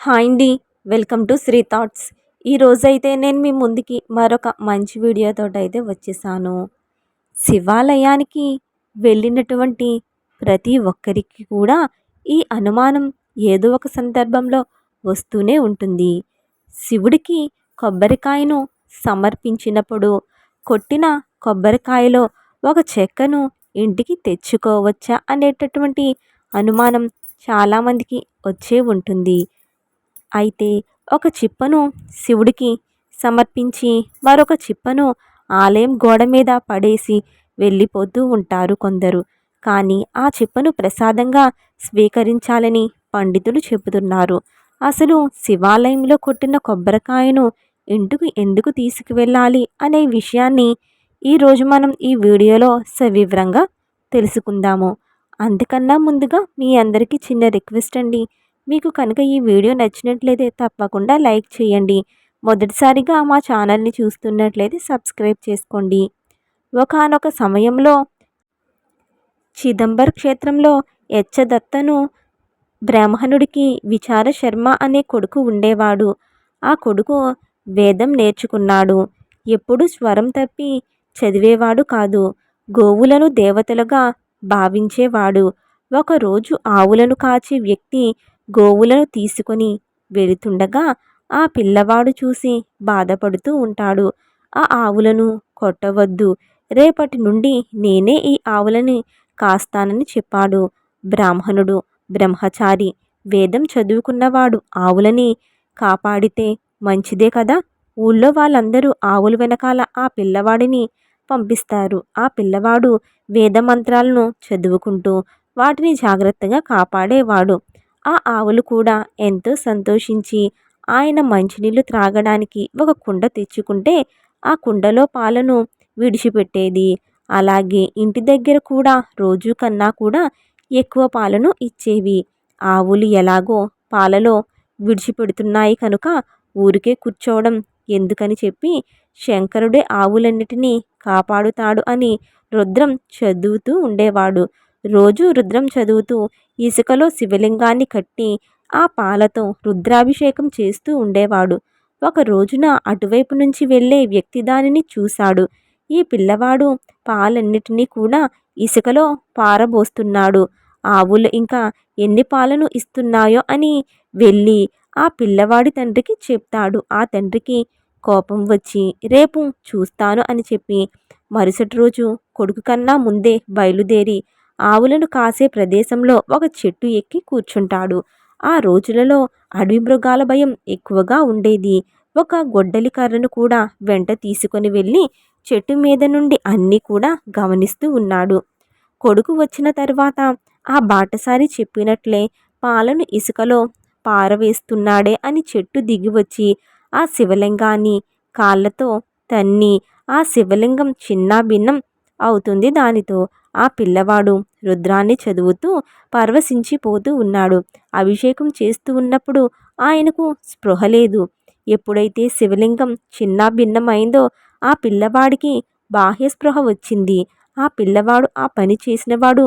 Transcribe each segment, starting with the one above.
Hi అండి welcome to Shri thoughts. ఈరోజైతే నేను మీ ముందుకి మరొక మంచి వీడియోతో అయితే వచ్చేసాను. శివాలయానికి వెళ్ళినటువంటి ప్రతి ఒక్కరికి కూడా ఈ అనుమానం ఏదో ఒక సందర్భంలో వస్తూనే ఉంటుంది. శివుడికి కొబ్బరికాయను సమర్పించినప్పుడు కొట్టిన కొబ్బరికాయలో ఒక చెక్కను ఇంటికి తెచ్చుకోవచ్చా అనేటటువంటి అనుమానం చాలామందికి వచ్చే ఉంటుంది. అయితే ఒక చిప్పను శివుడికి సమర్పించి మరొక చిప్పను ఆలయం గోడ మీద పడేసి వెళ్ళిపోతూ ఉంటారు కొందరు. కానీ ఆ చిప్పను ప్రసాదంగా స్వీకరించాలని పండితులు చెబుతున్నారు. అసలు శివాలయంలో కొట్టిన కొబ్బరికాయను ఇంటికి ఎందుకు తీసుకువెళ్ళాలి అనే విషయాన్ని ఈరోజు మనం ఈ వీడియోలో సవివరంగా తెలుసుకుందాము. అందుకన్నా ముందుగా మీ అందరికీ చిన్న రిక్వెస్ట్ అండి. మీకు కనుక ఈ వీడియో నచ్చినట్లయితే తప్పకుండా లైక్ చేయండి. మొదటిసారిగా మా ఛానల్ని చూస్తున్నట్లయితే సబ్స్క్రైబ్ చేసుకోండి. ఒకనొక సమయంలో చిదంబర్ క్షేత్రంలో యచ్చదత్తను బ్రాహ్మణుడికి విచార శర్మ అనే కొడుకు ఉండేవాడు. ఆ కొడుకు వేదం నేర్చుకున్నాడు. ఎప్పుడు స్వరం తప్పి చదివేవాడు కాదు. గోవులను దేవతలుగా భావించేవాడు. ఒకరోజు ఆవులను కాచే వ్యక్తి గోవులను తీసుకొని వెళుతుండగా ఆ పిల్లవాడు చూసి బాధపడుతూ ఉంటాడు. ఆ ఆవులను కొట్టవద్దు. రేపటి నుండి నేనే ఈ ఆవులని కాస్తానని చెప్పాడు. బ్రాహ్మణుడు బ్రహ్మచారి వేదం చదువుకున్నవాడు ఆవులని కాపాడితే మంచిదే కదా? ఊళ్ళో వాళ్ళందరూ ఆవుల వెనకాల ఆ పిల్లవాడిని పంపిస్తారు. ఆ పిల్లవాడు వేద మంత్రాలను చదువుకుంటూ వాటిని జాగ్రత్తగా కాపాడేవాడు. ఆ ఆవులు కూడా ఎంతో సంతోషించి ఆయన మంచినీళ్ళు త్రాగడానికి ఒక కుండ తెచ్చుకుంటే ఆ కుండలో పాలను విడిచిపెట్టేది. అలాగే ఇంటి దగ్గర కూడా రోజు కన్నా కూడా ఎక్కువ పాలను ఇచ్చేవి. ఆవులు ఎలాగో పాలలో విడిచిపెడుతున్నాయి కనుక ఊరికే కూర్చోవడం ఎందుకని చెప్పి శంకరుడే ఆవులన్నిటినీ కాపాడుతాడు అని రుద్రం చదువుతూ ఉండేవాడు. రోజు రుద్రం చదువుతూ ఇసుకలో శివలింగాన్ని కట్టి ఆ పాలతో రుద్రాభిషేకం చేస్తూ ఉండేవాడు. ఒక రోజున అటువైపు నుంచి వెళ్ళే వ్యక్తి దానిని చూశాడు. ఈ పిల్లవాడు పాలన్నిటినీ కూడా ఇసుకలో పారబోస్తున్నాడు. ఆవులు ఇంకా ఎన్ని పాలను ఇస్తున్నాయో అని వెళ్ళి ఆ పిల్లవాడి తండ్రికి చెప్తాడు. ఆ తండ్రికి కోపం వచ్చి రేపు చూస్తాను అని చెప్పి మరుసటి రోజు కొడుకు కన్నా ముందే బయలుదేరి ఆవులను కాసే ప్రదేశంలో ఒక చెట్టు ఎక్కి కూర్చుంటాడు. ఆ రోజులలో అడవి మృగాల భయం ఎక్కువగా ఉండేది. ఒక గొడ్డలి కర్రను కూడా వెంట తీసుకొని వెళ్ళి చెట్టు మీద నుండి అన్నీ కూడా గమనిస్తూ ఉన్నాడు. కొడుకు వచ్చిన తర్వాత ఆ బాటసారి చెప్పినట్లే పాలను ఇసుకలో పారవేస్తున్నాడే అని చెట్టు దిగి వచ్చి ఆ శివలింగాన్ని కాళ్ళతో తన్ని ఆ శివలింగం చిన్న భిన్నం అవుతుంది దానితో. ఆ పిల్లవాడు రుద్రాన్ని చదువుతూ పరవశించిపోతూ ఉన్నాడు. అభిషేకం చేస్తూ ఉన్నప్పుడు ఆయనకు స్పృహ లేదు. ఎప్పుడైతే శివలింగం చిన్న భిన్నమైందో ఆ పిల్లవాడికి బాహ్య స్పృహ వచ్చింది. ఆ పిల్లవాడు ఆ పని చేసినవాడు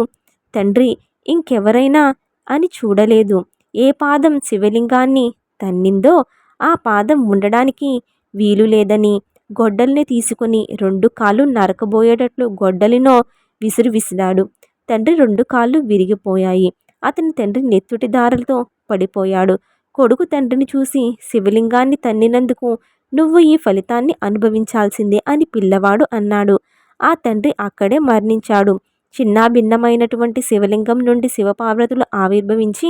తండ్రి ఇంకెవరైనా అని చూడలేదు. ఏ పాదం శివలింగాన్ని తన్నిందో ఆ పాదం ఉండడానికి వీలు లేదని. గొడ్డల్ని తీసుకుని రెండు కాళ్ళు నరకబోయేటట్లు గొడ్డలినో విసిరి విసిరాడు. తండ్రి రెండు కాళ్ళు విరిగిపోయాయి. అతని తండ్రి నెత్తుటి దారలతో పడిపోయాడు. కొడుకు తండ్రిని చూసి శివలింగాన్ని తన్నినందుకు నువ్వు ఈ ఫలితాన్ని అనుభవించాల్సిందే అని పిల్లవాడు అన్నాడు. ఆ తండ్రి అక్కడే మరణించాడు. చిన్నాభిన్నమైనటువంటి శివలింగం నుండి శివపార్వతులు ఆవిర్భవించి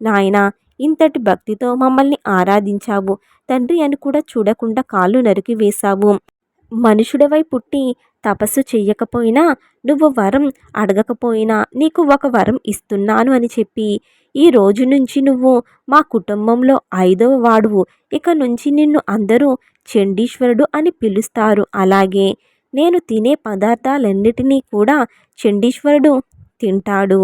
నాయన ఇంతటి భక్తితో మమ్మల్ని ఆరాధించావు. తండ్రి అని కూడా చూడకుండా కాళ్ళు నరికి వేశావు. మనుషుడవై పుట్టి తపస్సు చెయ్యకపోయినా నువ్వు వరం అడగకపోయినా నీకు ఒక వరం ఇస్తున్నాను అని చెప్పి ఈ రోజు నుంచి నువ్వు మా కుటుంబంలో ఐదవ వాడువు. ఇక నుంచి నిన్ను అందరూ చండీశ్వరుడు అని పిలుస్తారు. అలాగే నేను తినే పదార్థాలన్నిటినీ కూడా చండీశ్వరుడు తింటాడు.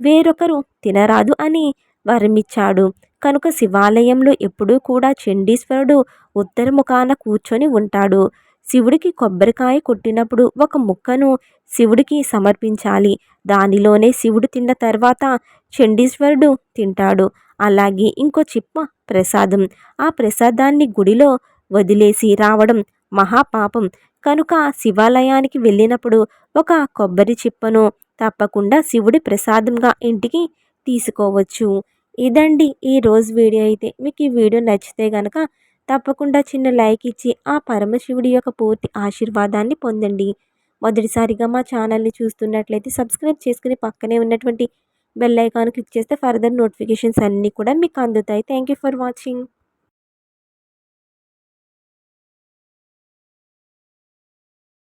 వేరొకరు తినరాదు అని వరమిచ్చాడు. కనుక శివాలయంలో ఎప్పుడూ కూడా చండీశ్వరుడు ఉత్తరముఖాన కూర్చొని ఉంటాడు. శివుడికి కొబ్బరికాయ కొట్టినప్పుడు ఒక ముక్కను శివుడికి సమర్పించాలి. దానిలోనే శివుడు తిన్న తర్వాత చండీశ్వరుడు తింటాడు. అలాగే ఇంకో చిప్ప ప్రసాదం. ఆ ప్రసాదాన్ని గుడిలో వదిలేసి రావడం మహాపాపం. కనుక శివాలయానికి వెళ్ళినప్పుడు ఒక కొబ్బరి చిప్పను తప్పకుండా శివుడి ప్రసాదంగా ఇంటికి తీసుకోవచ్చు. ఇదండి ఈ రోజు వీడియో అయితే. మీకు ఈ వీడియో నచ్చితే కనుక తప్పకుండా చిన్న లైక్ ఇచ్చి ఆ పరమశివుడి యొక్క పూర్తి ఆశీర్వాదాన్ని పొందండి. మొదటిసారిగా మా ఛానల్ని చూస్తున్నట్లయితే సబ్స్క్రైబ్ చేసుకుని పక్కనే ఉన్నటువంటి బెల్ ఐకాన్ క్లిక్ చేస్తే ఫర్దర్ నోటిఫికేషన్స్ అన్నీ కూడా మీకు అందుతాయి. Thank you for watching.